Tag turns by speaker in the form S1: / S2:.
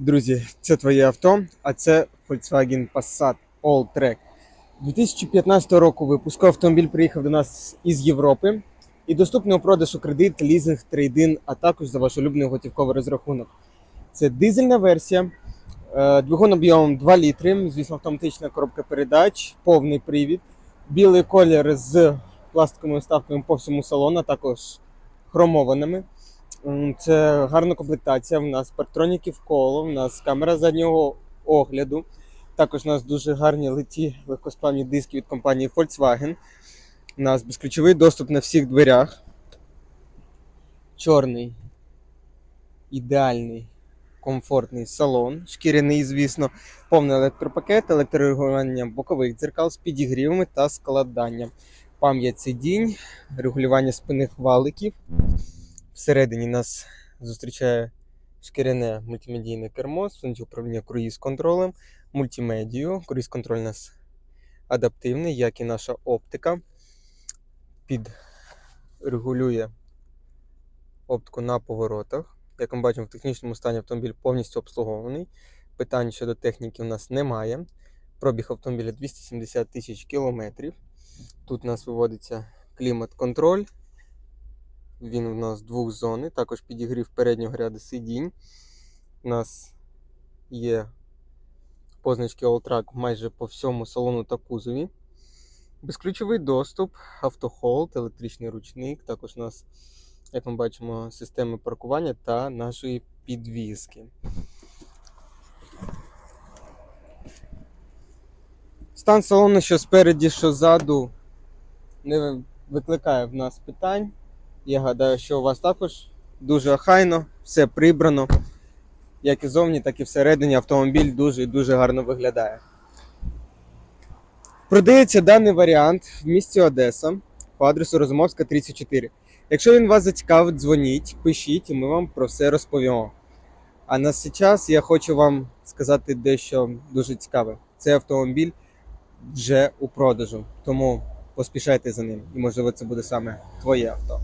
S1: Друзі, це твоє авто, а це Volkswagen Passat All-Track. 2015 року випуску автомобіль приїхав до нас із Європи і доступний у продажу кредит, лізинг, трейдин, а також за ваш улюблений готівковий розрахунок. Це дизельна версія, е, двигун об'ємом 2 літри, звісно, автоматична коробка передач, повний привід, білий колір з пластиковими вставками по всьому салону, а також хромованими. Це гарна комплектація. У нас парктроніки в коло, у нас камера заднього огляду. Також у нас дуже гарні литі легкосплавні диски від компанії Volkswagen. У нас безключовий доступ на всіх дверях. Чорний, ідеальний, комфортний салон, шкіряний, звісно, повний електропакет, електрорегулювання бокових дзеркал з підігрівами та складанням. Пам'ять сидінь, регулювання спинних валиків. Всередині нас зустрічає шкіряне мультимедійне кермо функцією управління круїз-контролем, мультимедію. Круїз-контроль у нас адаптивний, як і наша оптика. Підрегулює оптику на поворотах. Як ми бачимо, в технічному стані автомобіль повністю обслугований. Питань щодо техніки у нас немає. Пробіг автомобіля 270 тисяч кілометрів. Тут у нас виводиться клімат-контроль. Він у нас двохзонний, також підігрів переднього ряду сидінь. У нас є позначки Alltrack майже по всьому салону та кузові. Безключовий доступ, автохолд, електричний ручник. Також у нас, як ми бачимо, системи паркування та нашої підвіски. Стан салону, що спереді, що ззаду, не викликає в нас питань. Я гадаю, що у вас також дуже охайно, все прибрано. Як і зовні, так і всередині автомобіль дуже і дуже гарно виглядає. Продається даний варіант в місті Одеса по адресу Розумовська 34. Якщо він вас зацікавить, дзвоніть, пишіть, і ми вам про все розповімо. А на час я хочу вам сказати дещо дуже цікаве. Цей автомобіль вже у продажу, тому поспішайте за ним, і можливо це буде саме твоє авто.